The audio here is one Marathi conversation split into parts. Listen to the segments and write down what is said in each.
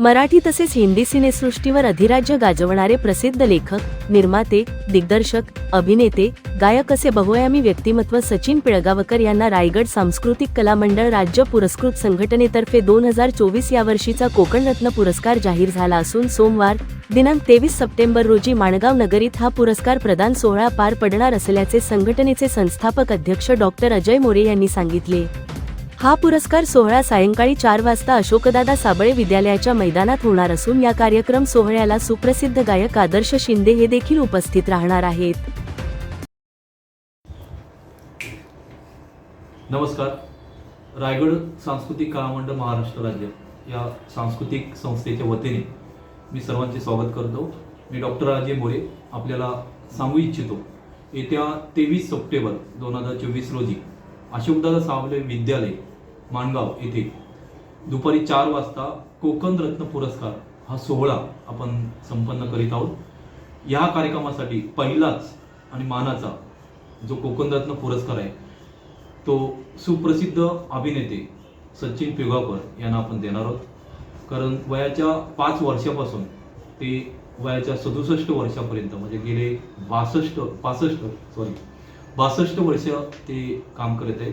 मराठी तसेच हिंदी सिनेसृष्टीवर अधिराज्य गाजवणारे प्रसिद्ध लेखक निर्माते दिग्दर्शक अभिनेते गायक असे बहुआयामी व्यक्तिमत्व सचिन पिळगावकर यांना रायगड सांस्कृतिक कला मंडळ राज्य पुरस्कृत संघटनेतर्फे दोन हजार चोवीस या वर्षीचा कोकणरत्न पुरस्कार जाहीर झाला असून सोमवार दिनांक तेवीस सप्टेंबर रोजी माणगाव नगरीत हा पुरस्कार प्रदान सोहळा पार पडणार असल्याचे संघटनेचे संस्थापक अध्यक्ष डॉक्टर अजय मोरे यांनी सांगितले. हा पुरस्कार सोहळा सायंकाळी चार वाजता अशोकदादा साबळे विद्यालयाच्या मैदानात होणार असून या कार्यक्रम सोहळ्याला सुप्रसिद्ध गायक आदर्श शिंदे हे देखील उपस्थित राहणार आहेत. नमस्कार. रायगड सांस्कृतिक कलामंडळ महाराष्ट्र राज्य या सांस्कृतिक संस्थेच्या वतीने मी सर्वांचे स्वागत करतो. मी डॉक्टर राजे मोरे आपल्याला सांगू इच्छितो. येत्या तेवीस सप्टेंबर दोन हजार चोवीस रोजी अशोकदादा सावले विद्यालय माणगाव येथे. दुपारी चार वाजता कोकण रत्न पुरस्कार हा सोहळा आपण संपन्न करीत आहोत. या कार्यक्रमासाठी पहिलाच आणि मानाचा जो कोकण रत्न पुरस्कार आहे तो सुप्रसिद्ध अभिनेते सचिन पिगावकर यांना आपण देणार आहोत. कारण वयाच्या पाच वर्षापासून ते वयाच्या सदुसष्ट वर्षापर्यंत म्हणजे गेले बासष्ट पासष्ट सॉरी बासष्ट वर्ष ते काम करत आहेत.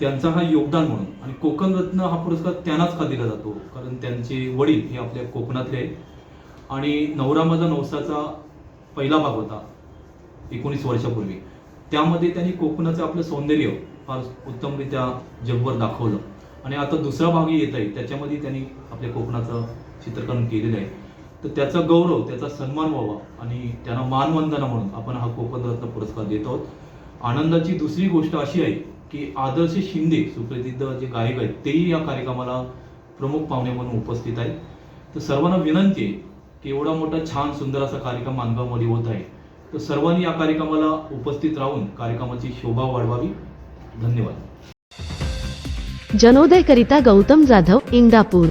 त्यांचा हा योगदान म्हणून. आणि कोकण रत्न हा पुरस्कार त्यांनाच का दिला जातो? कारण त्यांचे वडील हे आपल्या कोकणातले आहेत. आणि नवरा माझा नवसाचा पहिला भाग होता एकोणीस वर्षापूर्वी. त्यामध्ये त्यांनी कोकणाचं आपलं सौंदर्य फार उत्तमरित्या जगभर दाखवलं. आणि आता दुसरा भाग येत आहे. त्याच्यामध्ये त्यांनी आपल्या कोकणाचं चित्रकरण केलेलं आहे. तर त्याचा गौरव त्याचा सन्मान व्हावा आणि त्यांना मानवंदना म्हणून आपण हा कोकण रत्न पुरस्कार देत आहोत. आनंदाची दुसरी गोष्ट अशी आहे की आदर्श शिंदे सुप्रसिद्ध जे गायक आहेत तेही या कार्यक्रमाला प्रमुख पाहुणे म्हणून उपस्थित आहेत. तर सर्वांना विनंती आहे की एवढा मोठा छान सुंदर असा कार्यक्रम मानगावमध्ये होत आहे. तर सर्वांनी या कार्यक्रमाला उपस्थित राहून कार्यक्रमाची शोभा वाढवावी. धन्यवाद. जनोदय करिता गौतम जाधव इंदापूर.